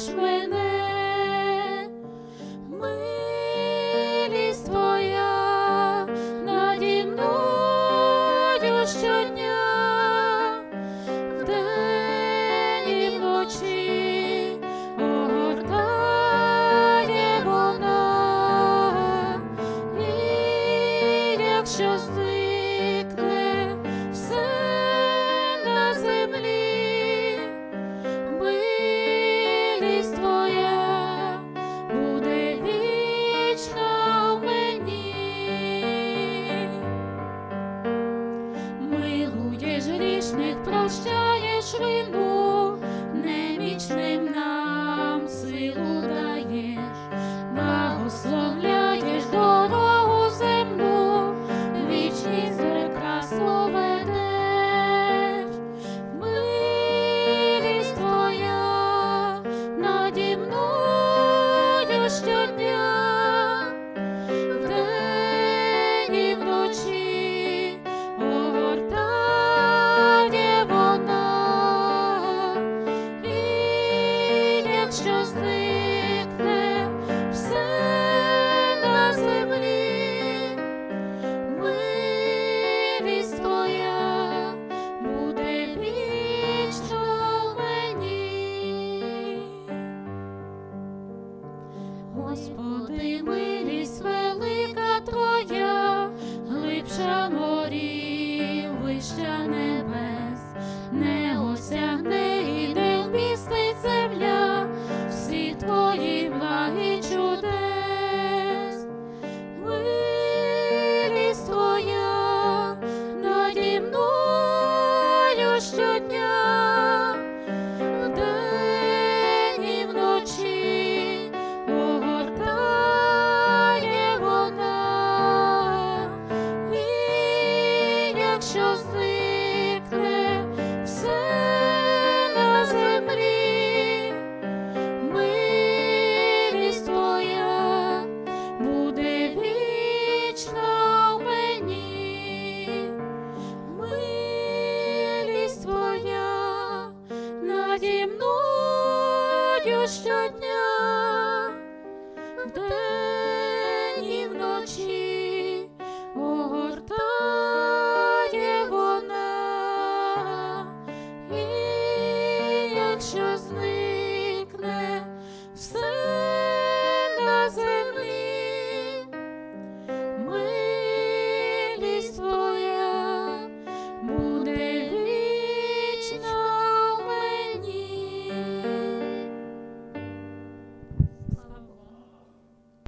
Бережеш мене, милість твоя наді мною щодня, вдень і вночі огортає вона, і як щастя. що зникне все на землі, милість твоя буде вічно мені, Господь. Господю щодня, вдень і вночі огортає вона, і якщо з ним